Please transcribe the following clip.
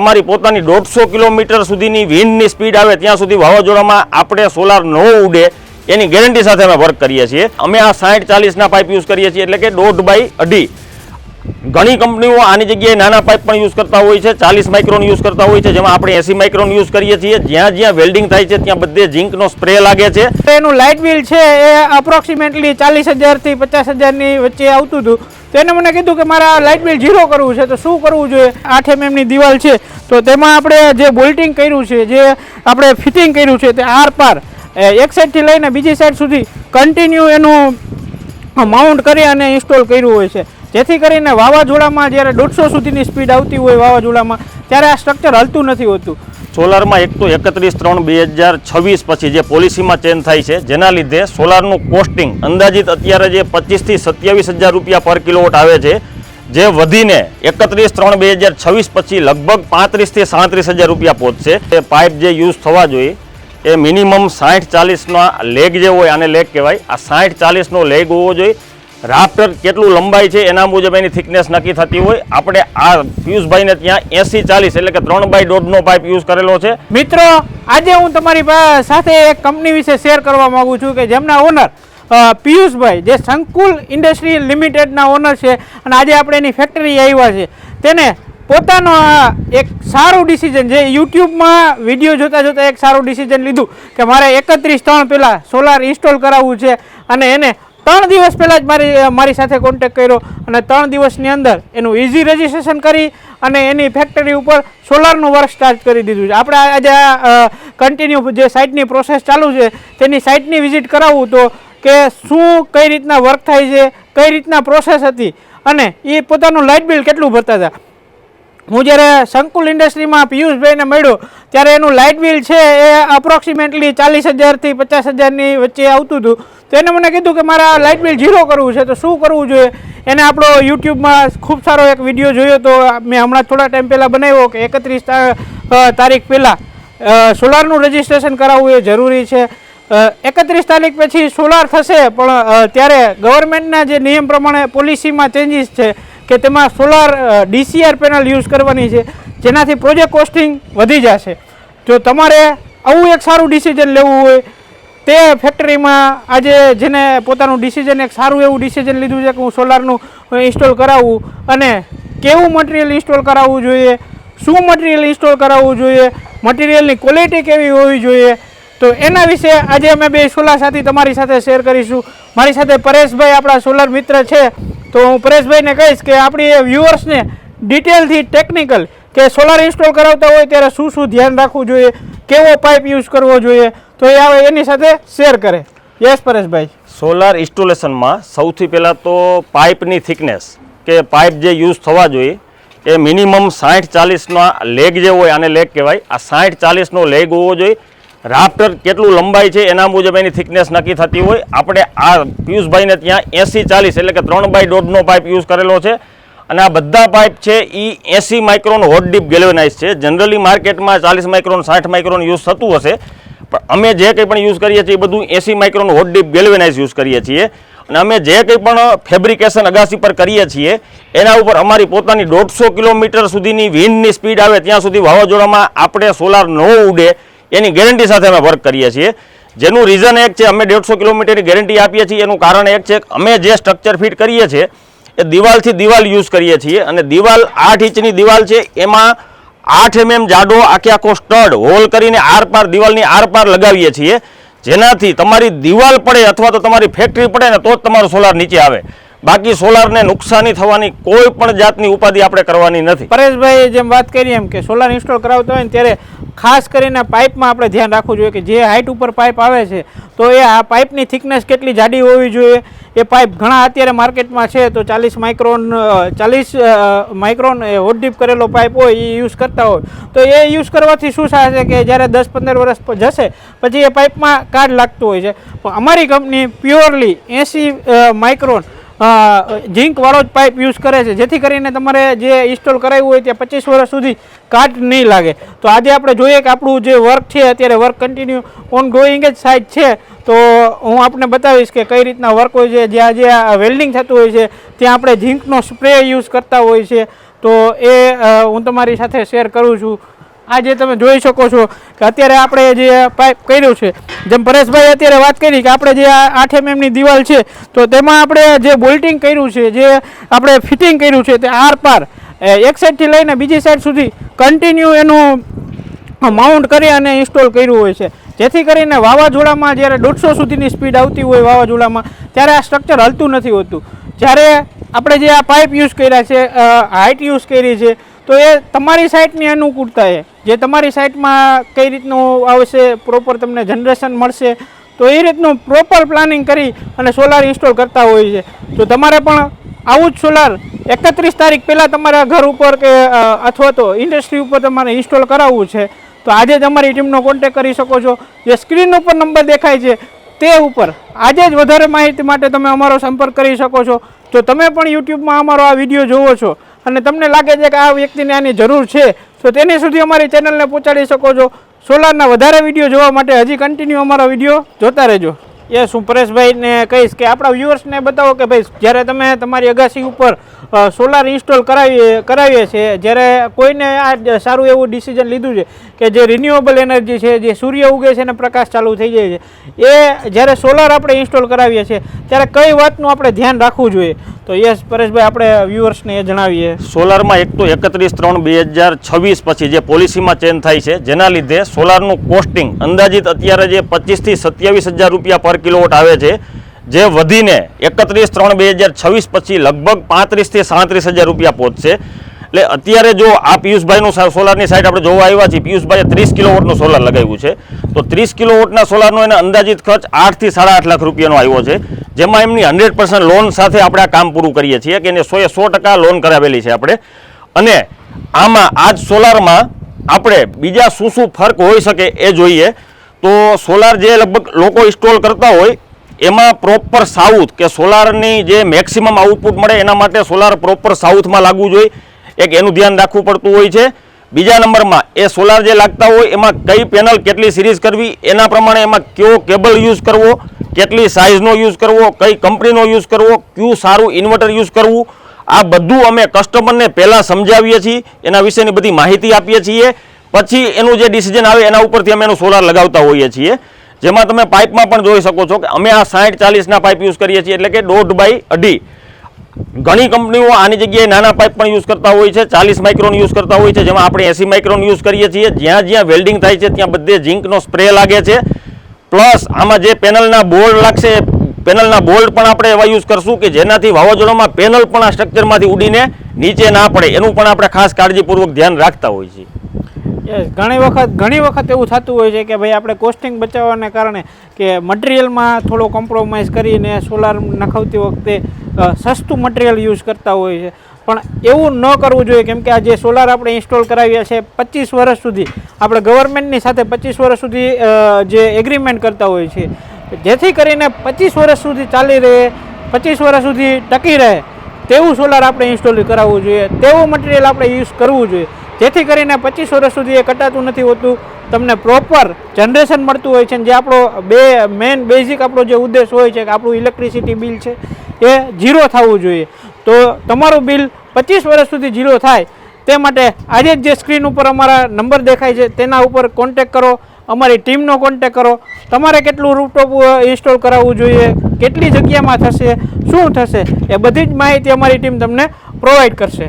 અમારી પોતાની દોઢસો કિલોમીટર સુધીની વિન્ડની સ્પીડ આવે ત્યાં સુધી વાવાઝોડામાં આપણે સોલાર ન ઉડે, એની ગેરંટી સાથે અમે વર્ક કરીએ છીએ. અમે આ સાઠ ચાલીસના પાઇપ યુઝ કરીએ છીએ, એટલે કે દોઢ બાય અઢી. ઘણી કંપનીઓ આની જગ્યાએ નાના પાઇપ પણ યુઝ કરતા હોય છે, ચાલીસ માઇક્રોન યુઝ કરતા હોય છે, જેમાં આપણે એસી માઇક્રોન યુઝ કરીએ છીએ. જ્યાં જ્યાં વેલ્ડિંગ થાય છે, ત્યાં બધે ઝીંકનો સ્પ્રે લાગે છે. એનું લાઇટ બિલ છે, એ અપ્રોક્સિમેટલી ચાલીસ હજારથી પચાસ હજારની વચ્ચે આવતું હતું. તો એને મને કીધું કે મારે લાઇટ બિલ ઝીરો કરવું છે, તો શું કરવું જોઈએ? આઠ એમએમની દિવાલ છે. તો તેમાં આપણે જે બોલ્ટિંગ કર્યું છે, જે આપણે ફિટિંગ કર્યું છે, તે આર પાર. એક સાઈડથી લઈને બીજી સાઈડ સુધી કન્ટિન્યુ એનું માઉન્ટ કરી અને ઇન્સ્ટોલ કર્યું હોય છે. જેથી કરીને વાવાઝોડામાં જ્યારે દોઢસો સુધીની સ્પીડ આવતી હોય વાવાઝોડામાં, ત્યારે આ સ્ટ્રક્ચર હલતું નથી હોતું. સોલારમાં એક તો એકત્રીસ ત્રણ બે હજાર છવ્વીસ પછી જે પોલિસીમાં ચેન્જ થાય છે, જેના લીધે સોલારનું કોસ્ટિંગ અંદાજિત અત્યારે જે પચીસથી સત્યાવીસ હજાર રૂપિયા પર કિલોવોટ આવે છે, જે વધીને એકત્રીસ ત્રણ બે હજાર છવ્વીસ પછી લગભગ પાંત્રીસથી સાડત્રીસ હજાર રૂપિયા પહોંચશે. એ પાઇપ જે યુઝ થવા જોઈએ, એ મિનિમમ સાઠ ચાલીસના લેગ જે હોય આને લેગ કહેવાય. આ સાઠ ચાલીસનો લેગ હોવો જોઈએ રાફ્ટર કેટલું લંબાઈ છે એના મુજબ એની થિકનેસ નક્કી થતી હોય. આપણે આ પિયુષભાઈને ત્યાં એસી ચાલીસ એટલે કે ત્રણ બાય દોઢનો પાઇપ યુઝ કરેલો છે. મિત્રો, આજે હું તમારી સાથે એક કંપની વિશે શેર કરવા માંગુ છું કે જેમના ઓનર પિયુષભાઈ, જે સંકુલ ઇન્ડસ્ટ્રી લિમિટેડના ઓનર છે અને આજે આપણે એની ફેક્ટરી આવ્યા છે. તેને પોતાનો એક સારું ડિસિઝન જે યુટ્યુબમાં વીડિયો જોતાં જોતાં એક સારું ડિસિઝન લીધું કે મારે એકત્રીસ ત્રણ પહેલાં સોલાર ઇન્સ્ટોલ કરાવવું છે અને એને ત્રણ દિવસ પહેલાં જ મારી મારી સાથે કોન્ટેક કર્યો અને ત્રણ દિવસની અંદર એનું ઇઝી રજિસ્ટ્રેશન કરી અને એની ફેક્ટરી ઉપર સોલારનું વર્ક સ્ટાર્ટ કરી દીધું છે. આપણે આજે કન્ટિન્યુ જે સાઇટની પ્રોસેસ ચાલુ છે, તેની સાઇટની વિઝિટ કરાવવું તો કે શું, કઈ રીતના વર્ક થાય છે, કઈ રીતના પ્રોસેસ હતી અને એ પોતાનું લાઇટ બિલ કેટલું ભરતા હતા. હું જ્યારે સંકુલ ઇન્ડસ્ટ્રીમાં પિયુષભાઈને મળ્યો, ત્યારે એનું લાઇટ બિલ છે એ અપ્રોક્સિમેટલી ચાલીસ હજારથી પચાસ હજારની વચ્ચે આવતું હતું. તો એને મને કીધું કે મારે લાઇટ બિલ ઝીરો કરવું છે, તો શું કરવું જોઈએ? એને આપણો યુટ્યુબમાં ખૂબ સારો એક વીડિયો જોયો તો મેં હમણાં થોડા ટાઈમ પહેલાં બનાવ્યો કે એકત્રીસ તારીખ પહેલાં સોલારનું રજિસ્ટ્રેશન કરાવવું એ જરૂરી છે. એકત્રીસ તારીખ પછી સોલાર થશે, પણ ત્યારે ગવર્મેન્ટના જે નિયમ પ્રમાણે પોલિસીમાં ચેન્જીસ છે કે તેમાં સોલાર ડીસીઆર પેનલ યુઝ કરવાની છે, જેનાથી પ્રોજેક્ટ કોસ્ટિંગ વધી જશે. જો તમારે આવું એક સારું ડિસિઝન લેવું હોય તે ફેક્ટરીમાં આજે જેને પોતાનું ડિસિઝન એક સારું એવું ડિસિઝન લીધું છે કે હું સોલારનું ઇન્સ્ટોલ કરાવવું અને કેવું મટીરિયલ ઇન્સ્ટોલ કરાવવું જોઈએ, શું મટીરિયલ ઇન્સ્ટોલ કરાવવું જોઈએ મટીરિયલની ક્વોલિટી કેવી હોવી જોઈએ, તો એના વિશે આજે અમે બે સોલાર સાથી તમારી સાથે શેર કરીશું. મારી સાથે પરેશભાઈ આપણા સોલાર મિત્ર છે, તો હું પરેશભાઈને કહીશ કે આપણી વ્યુઅર્સને ડિટેલથી ટેકનિકલ કે સોલાર ઇન્સ્ટોલ કરાવતા હોય ત્યારે શું શું ધ્યાન રાખવું જોઈએ કેવો પાઇપ યુઝ કરવો જોઈએ તો એ આવે એની સાથે શેર કરે. યસ, પરેશભાઈ. સોલાર ઇન્સ્ટોલેશનમાં સૌથી પહેલાં તો પાઇપની થિકનેસ, કે પાઇપ જે યુઝ થવા જોઈએ, એ મિનિમમ સાઠ ચાલીસનો લેગ જે હોય આને લેગ કહેવાય. આ સાઠ ચાલીસનો લેગ હોવો જોઈએ. રાફ્ટર કેટલું લંબાઈ છે એના મુજબ એની થિકનેસ નક્કી થતી હોય. આપણે આ પિયુષભાઈને ત્યાં એસી ચાલીસ એટલે કે ત્રણ બાય દોઢનો પાઇપ યુઝ કરેલો છે. અને આ બધા પાઇપ છે એ એસી માઇક્રોન હોટ ડીપ ગેલ્વેનાઇઝ છે. જનરલી માર્કેટમાં ચાલીસ માઇક્રોન, સાઠ માઇક્રોન યુઝ થતું હશે. પણ અમે જે કંઈ પણ યુઝ કરીએ છીએ એ બધું એસી micron hot dip galvanize use કરીએ છીએ. અને અમે જે કંઈ પણ ફેબ્રિકેશન અગાસી પર કરીએ છીએ, એના ઉપર અમારી પોતાની દોઢસો કિલોમીટર સુધીની વિન્ડની સ્પીડ આવે ત્યાં સુધી વાવાઝોડામાં આપણે સોલાર ન ઉડે એની ગેરંટી સાથે અમે વર્ક કરીએ છીએ. જેનું રીઝન એક છે, અમે દોઢસો કિલોમીટરની ગેરંટી આપીએ છીએ. એનું કારણ એક છે, અમે જે સ્ટ્રક્ચર ફિટ કરીએ છીએ એ દિવાલથી દિવાલ યુઝ કરીએ છીએ અને દિવાલ આઠ ઇંચની દિવાલ છે, એમાં આઠ એમએમ જાડો આખે આખો સ્ટડ હોલ કરીને આરપાર દિવાલની આર પાર લગાવીએ છીએ. જેનાથી તમારી દિવાલ પડે અથવા તો તમારી ફેક્ટરી પડે ને તો જ તમારો સોલાર નીચે આવે. બાકી સોલારને નુકસાની થવાની કોઈ પણ જાતની ઉપાધિ આપણે કરવાની નથી. પરેશભાઈ જેમ વાત કરી એમ કે સોલાર ઇન્સ્ટોલ કરાવતા હોય ત્યારે ખાસ કરીને પાઇપમાં આપણે ધ્યાન રાખવું જોઈએ કે જે હાઇટ ઉપર પાઇપ આવે છે, તો એ આ પાઇપની થિકનેસ કેટલી જાડી હોવી જોઈએ? એ પાઇપ ઘણા અત્યારે માર્કેટમાં છે, તો ચાલીસ માઇક્રોન ચાલીસ માઇક્રોન એ હોટડીપ કરેલો પાઇપ હોય એ યુઝ કરતા હોય. તો એ યુઝ કરવાથી શું થશે કે જ્યારે દસ પંદર વર્ષ જશે, પછી એ પાઇપમાં કાર્ડ લાગતું હોય છે. પણ અમારી કંપની પ્યોરલી એંસી માઇક્રોન ઝીંક વાળો જ પાઇપ યુઝ કરે છે. જેથી કરીને તમારે જે ઇન્સ્ટોલ કરાવ્યું હોય ત્યાં પચીસ વર્ષ સુધી કાટ નહીં લાગે. તો આજે આપણે જોઈએ કે આપણું જે વર્ક છે, અત્યારે વર્ક કન્ટિન્યુ ઓન ગોઈંગ જ સાઇટ છે. તો હું આપને બતાવીશ કે કઈ રીતના વર્ક હોય છે. જ્યાં જ્યાં વેલ્ડિંગ થતું હોય છે, ત્યાં આપણે ઝીંકનો સ્પ્રે યુઝ કરતા હોય છે. તો એ હું તમારી સાથે શેર કરું છું. આ જે તમે જોઈ શકો છો કે અત્યારે આપણે જે પાઇપ કર્યું છે, જેમ પરેશભાઈ અત્યારે વાત કરી કે આપણે જે આઠ એમએમની દિવાલ છે, તો તેમાં આપણે જે બોલ્ટિંગ કર્યું છે, જે આપણે ફિટિંગ કર્યું છે તે આર પાર એક સાઈડથી લઈને બીજી સાઈડ સુધી કન્ટિન્યુ એનું માઉન્ટ કરી અને ઇન્સ્ટોલ કર્યું હોય છે. જેથી કરીને વાવાઝોડામાં જ્યારે દોઢસો સુધીની સ્પીડ આવતી હોય વાવાઝોડામાં, ત્યારે આ સ્ટ્રક્ચર હલતું નથી હોતું. જ્યારે આપણે જે આ પાઇપ યુઝ કર્યા છે હાઇટ યુઝ કરી છે, તો એ તમારી સાઇટની અનુકૂળતા છે જે તમારી સાઇટમાં કઈ રીતનું આવશે પ્રોપર તમને જનરેશન મળશે, તો એ રીતનું પ્રોપર પ્લાનિંગ કરી અને સોલાર ઇન્સ્ટોલ કરતા હોય છે. તો તમારે પણ આવું જ સોલાર એકત્રીસ તારીખ પહેલાં તમારા ઘર ઉપર કે અથવા તો ઇન્ડસ્ટ્રી ઉપર તમારે ઇન્સ્ટોલ કરાવવું છે. તો આજે જ અમારી ટીમનો કોન્ટેક કરી શકો છો. જે સ્ક્રીન ઉપર નંબર દેખાય છે, તે ઉપર આજે જ વધારે માહિતી માટે તમે અમારો સંપર્ક કરી શકો છો. જો તમે પણ યુટ્યુબમાં અમારો આ વીડિયો જોવો છો. અને તમને લાગે છે કે આ વ્યક્તિને આની જરૂર છે. તો તેની સુધી અમારી ચેનલને પહોંચાડી શકો છો. સોલારના વધારે વીડિયો જોવા માટે હજી કન્ટિન્યુ અમારા વીડિયો જોતા રહેજો. યસ સુપરેશભાઈને કહીશ કે આપણા વ્યુઅર્સને બતાવો કે ભાઈ જ્યારે તમે તમારી અગાસી ઉપર સોલાર ઇન્સ્ટોલ કરાવીએ કરાવીએ છીએ, જ્યારે કોઈને આ સારું એવું ડિસિઝન લીધું છે કે જે રિન્યુએબલ એનર્જી છે, જે સૂર્ય ઉગે છે અને પ્રકાશ ચાલુ થઈ જાય છે, એ જ્યારે સોલાર આપણે ઇન્સ્ટોલ કરાવીએ છીએ, ત્યારે કઈ વાતનું આપણે ધ્યાન રાખવું જોઈએ? તો યસ, પરેશભાઈ, આપણે વ્યુઅર્સને એ જણાવીએ. સોલારમાં એક તો એકત્રીસ ત્રણ બે હજાર છવ્વીસ પછી જે પોલિસીમાં ચેન્જ થાય છે, જેના લીધે સોલારનું કોસ્ટિંગ અંદાજિત અત્યારે જે પચીસથી સત્યાવીસ હજાર રૂપિયા પર કિલોવોટ આવે છે, જે વધીને એકત્રીસ ત્રણ બે હજાર છવ્વીસ પછી લગભગ પાંત્રીસથી સાડત્રીસ હજાર રૂપિયા પહોંચશે. એટલે અત્યારે જો આ પિયુષભાઈનું સોલારની સાઈડ આપણે જોવા આવ્યા છીએ, પિયુષભાઈએ ત્રીસ કિલોવોટનું સોલાર લગાવ્યું છે. તો ત્રીસ કિલોવોટના સોલારનો એને અંદાજિત ખર્ચ આઠથી સાડા આઠ લાખ રૂપિયાનો આવ્યો છે. જેમાં એમની હંડ્રેડ પર્સન્ટ લોન સાથે આપણે આ કામ પૂરું કરીએ છીએ કે એને સોએ સો ટકા લોન કરાવેલી છે આપણે. અને આમાં આજ સોલારમાં આપણે બીજા શું શું ફર્ક હોઈ શકે એ જોઈએ. તો સોલાર જે લગભગ લોકો ઇન્સ્ટોલ કરતા હોય, એમાં પ્રોપર સાઉથ કે સોલારની જે મેક્સિમમ આઉટપુટ મળે એના માટે સોલાર પ્રોપર સાઉથમાં લાગવું જોઈએ. એક એનું ધ્યાન રાખવું પડતું હોય છે. બીજા નંબરમાં, એ સોલાર જે લાગતા હોય, એમાં કઈ પેનલ કેટલી સિરીઝ કરવી, એના પ્રમાણે એમાં કયો કેબલ યુઝ કરવો, કેટલી સાઇઝનો યુઝ કરવો, કઈ કંપનીનો યુઝ કરવો, કયું સારું ઇન્વર્ટર યુઝ કરવું, આ બધું અમે કસ્ટમરને પહેલાં સમજાવીએ છીએ. એના વિશેની બધી માહિતી આપીએ છીએ. પછી એનું જે ડિસિઝન આવે એના ઉપરથી અમે એનું સોલાર લગાવતા હોઈએ છીએ. જેમાં તમે પાઇપમાં પણ જોઈ શકો છો કે અમે આ સાઠ ચાલીસના પાઇપ યુઝ કરીએ છીએ એટલે કે દોઢ બાય અઢી. ઘણી કંપનીઓ આની જગ્યાએ નાના પાઇપ પણ યુઝ કરતા હોય છે, ચાલીસ માઇક્રોન યુઝ કરતા હોય છે, જેમાં આપણે એસી માઇક્રોન યુઝ કરીએ છીએ. જ્યાં જ્યાં વેલ્ડિંગ થાય છે, ત્યાં બધે ઝીંકનો સ્પ્રે લાગે છે. પ્લસ આમાં જે પેનલના બોર્ડ લાગશે પેનલના બોલ્ટ પણ આપણે એવા યુઝ કરશું કે જેનાથી વાવાઝોડામાં પેનલ પણ આ સ્ટ્રક્ચરમાંથી ઉડીને નીચે ના પડે. એનું પણ આપણે ખાસ કાળજીપૂર્વક ધ્યાન રાખતા હોઈએ છીએ. યસ ઘણી વખત ઘણી વખત એવું થતું હોય છે કે ભાઈ આપણે કોસ્ટિંગ બચાવવાને કારણે કે મટીરિયલમાં થોડો કોમ્પ્રોમાઇઝ કરીને સોલાર નખાવતી વખતે સસ્તું મટીરિયલ યુઝ કરતા હોય છે. પણ એવું ન કરવું જોઈએ, કેમ કે આ જે સોલાર આપણે ઇન્સ્ટોલ કરાવ્યા છે પચીસ વર્ષ સુધી, આપણે ગવર્મેન્ટની સાથે પચીસ વર્ષ સુધી જે એગ્રીમેન્ટ કરતા હોય છે. જેથી કરીને પચીસ વર્ષ સુધી ચાલી રહે, પચીસ વર્ષ સુધી ટકી રહે, તેવું સોલાર આપણે ઇન્સ્ટોલ કરાવવું જોઈએ, તેવું મટીરિયલ આપણે યુઝ કરવું જોઈએ. જેથી કરીને પચીસ વર્ષ સુધી એ કટાતું નથી હોતું. તમને પ્રોપર જનરેશન મળતું હોય છે જે આપણો બે મેન બેઝિક આપણો જે ઉદ્દેશ હોય છે કે આપણું ઇલેક્ટ્રિસિટી બિલ છે, એ ઝીરો થવું જોઈએ. તો તમારું બિલ પચીસ વર્ષ સુધી ઝીરો થાય, તે માટે આજે જે સ્ક્રીન ઉપર અમારા નંબર દેખાય છે, તેના ઉપર કોન્ટેક કરો, અમારી ટીમનો કોન્ટેક કરો. તમારે કેટલું રૂપટોપ ઇન્સ્ટોલ કરાવવું જોઈએ, કેટલી જગ્યામાં થશે, શું થશે, એ બધી જ માહિતી અમારી ટીમ તમને પ્રોવાઈડ કરશે.